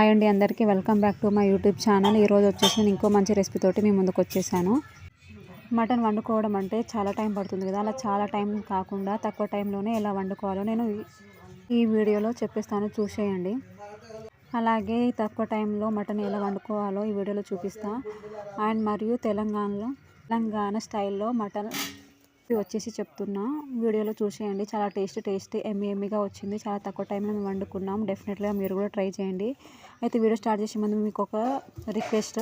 Hi అండి అందరికీ. Welcome back to my YouTube channel ఈరోజు వచ్చేసి నేను ఇంకో మంచి రెసిపీ తోటి మీ ముందుకు వచ్చేసాను. మటన్ వండుకోవడం అంటే చాలా టైం పడుతుంది కదా. అలా చాలా టైం కాకుండా తక్కువ టైంలోనే ఎలా వండుకోవాలో నేను ఈ- వీడియోలో చెప్పిస్తాను. చూసేయండి. అలాగే తక్కువ టైంలో మటన్ ఎలా వండుకోవాలో ఈ వీడియోలో చూపిస్తా. అండ్ మరియు తెలంగాణలో తెలంగాణ స్టైల్లో మటన్ వచ్చేసి చెప్తున్నా. వీడియోలో చూసేయండి. చాలా టేస్ట్ టేస్ట్ ఎమ్మి ఎమ్మిగా వచ్చింది. చాలా తక్కువ టైంలో మేము వండుకున్నాం. డెఫినెట్గా మీరు కూడా ట్రై చేయండి. అయితే వీడియో స్టార్ట్ చేసే ముందు మీకు ఒక రిక్వెస్ట్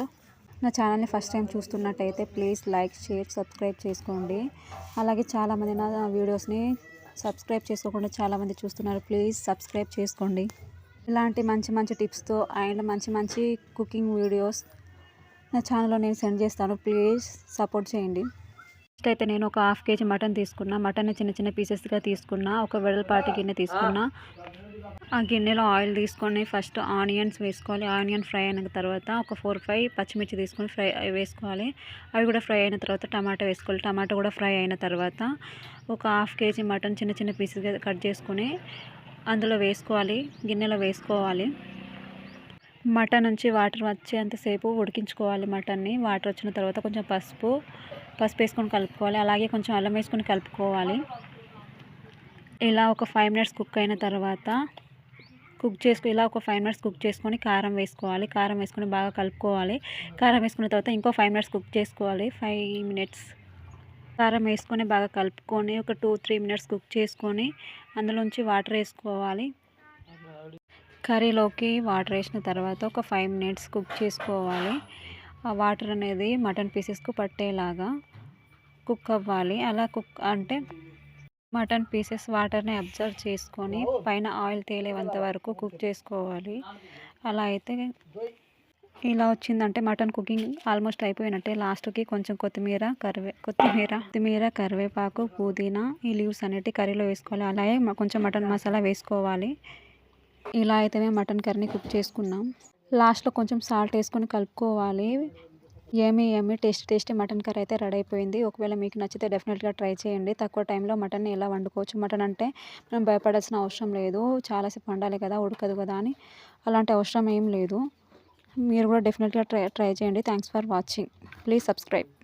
నా ఛానల్ని ఫస్ట్ టైం చూస్తున్నట్టయితే ప్లీజ్ లైక్ షేర్ సబ్స్క్రైబ్ చేసుకోండి. అలాగే చాలామంది నా వీడియోస్ని సబ్స్క్రైబ్ చేసుకోకుండా చాలామంది చూస్తున్నారు. ప్లీజ్ సబ్స్క్రైబ్ చేసుకోండి. ఇలాంటి మంచి మంచి టిప్స్తో అండ్ మంచి మంచి కుకింగ్ వీడియోస్ నా ఛానల్లో నేను సెండ్ చేస్తాను. ప్లీజ్ సపోర్ట్ చేయండి. ఫస్ట్ అయితే నేను ఒక హాఫ్ కేజీ మటన్ తీసుకున్నా. మటన్ చిన్న చిన్న పీసెస్గా తీసుకున్నా. ఒక వెడల్పాటి గిన్నె తీసుకున్నా. ఆ గిన్నెలో ఆయిల్ తీసుకొని ఫస్ట్ ఆనియన్స్ వేసుకోవాలి. ఆనియన్ ఫ్రై అయిన తర్వాత ఒక ఫోర్ ఫైవ్ పచ్చిమిర్చి తీసుకొని ఫ్రై వేసుకోవాలి. అవి కూడా ఫ్రై అయిన తర్వాత టమాటా వేసుకోవాలి. టమాటా కూడా ఫ్రై అయిన తర్వాత ఒక హాఫ్ కేజీ మటన్ చిన్న చిన్న పీసెస్గా కట్ చేసుకొని అందులో వేసుకోవాలి. గిన్నెలో వేసుకోవాలి. మటన్ నుంచి వాటర్ వచ్చేంతసేపు ఉడికించుకోవాలి మటన్ని. వాటర్ వచ్చిన తర్వాత కొంచెం పసుపు పసుపు వేసుకొని కలుపుకోవాలి. అలాగే కొంచెం అల్లం వేసుకొని కలుపుకోవాలి. ఇలా ఒక ఫైవ్ మినిట్స్ కుక్ అయిన తర్వాత కుక్ చేసుకో ఇలా ఒక ఫైవ్ మినిట్స్ కుక్ చేసుకొని కారం వేసుకోవాలి. కారం వేసుకొని బాగా కలుపుకోవాలి. కారం వేసుకున్న తర్వాత ఇంకో ఫైవ్ మినిట్స్ కుక్ చేసుకోవాలి. ఫైవ్ మినిట్స్ కారం వేసుకొని బాగా కలుపుకొని ఒక టూ త్రీ మినిట్స్ కుక్ చేసుకొని అందులోంచి వాటర్ వేసుకోవాలి. కర్రీలోకి వాటర్ వేసిన తర్వాత ఒక ఫైవ్ మినిట్స్ కుక్ చేసుకోవాలి. ఆ వాటర్ అనేది మటన్ పీసెస్కు పట్టేలాగా కుక్ అవ్వాలి. అలా కుక్ అంటే మటన్ పీసెస్ వాటర్ని అబ్జర్వ్ చేసుకొని పైన ఆయిల్ తేలేంత వరకు కుక్ చేసుకోవాలి. అలా అయితే ఇలా వచ్చిందంటే మటన్ కుకింగ్ ఆల్మోస్ట్ అయిపోయినట్టే. లాస్ట్కి కొంచెం కొత్తిమీర కరివే కొత్తిమీర కొత్తిమీర కరివేపాకు పుదీనా ఈ లీవ్స్ అనేటివి కర్రీలో వేసుకోవాలి. అలాగే కొంచెం మటన్ మసాలా వేసుకోవాలి. ఇలా అయితే మేము మటన్ కర్రీని కుక్ చేసుకున్నాం. లాస్ట్లో కొంచెం సాల్ట్ వేసుకొని కలుపుకోవాలి. ఏమి ఏమి టేస్ట్ టేస్టీ మటన్ కర్రీ అయితే రెడీ అయిపోయింది. ఒకవేళ మీకు నచ్చితే డెఫినెట్గా ట్రై చేయండి. తక్కువ టైంలో మటన్ ఎలా వండుకోవచ్చు? మటన్ అంటే మనం భయపడాల్సిన అవసరం లేదు. చాలాసేపు వండాలి కదా ఉడకదు కదా అని అలాంటి అవసరం ఏం లేదు. మీరు కూడా డెఫినెట్గా ట్రై ట్రై చేయండి. Thanks for watching. Please subscribe.